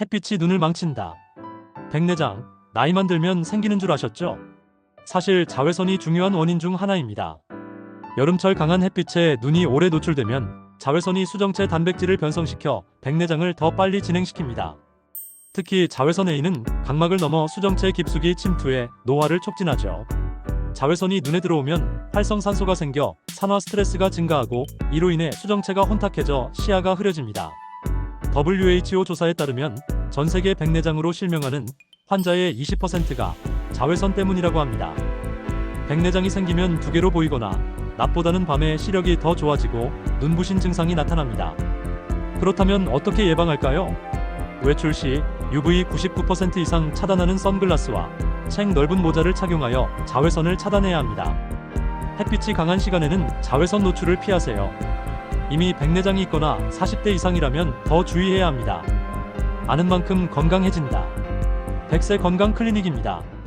햇빛이 눈을 망친다. 백내장, 나이만 들면 생기는 줄 아셨죠? 사실 자외선이 중요한 원인 중 하나입니다. 여름철 강한 햇빛에 눈이 오래 노출되면 자외선이 수정체 단백질을 변성시켜 백내장을 더 빨리 진행시킵니다. 특히 자외선 A는 각막을 넘어 수정체 깊숙이 침투해 노화를 촉진하죠. 자외선이 눈에 들어오면 활성산소가 생겨 산화 스트레스가 증가하고 이로 인해 수정체가 혼탁해져 시야가 흐려집니다. WHO 조사에 따르면 전 세계 백내장으로 실명하는 환자의 20%가 자외선 때문이라고 합니다. 백내장이 생기면 두 개로 보이거나 낮보다는 밤에 시력이 더 좋아지고 눈부신 증상이 나타납니다. 그렇다면 어떻게 예방할까요? 외출 시 UV 99% 이상 차단하는 선글라스와 책 넓은 모자를 착용하여 자외선을 차단해야 합니다. 햇빛이 강한 시간에는 자외선 노출을 피하세요. 이미 백내장이 있거나 40대 이상이라면 더 주의해야 합니다. 아는 만큼 건강해진다. 백세 건강 클리닉입니다.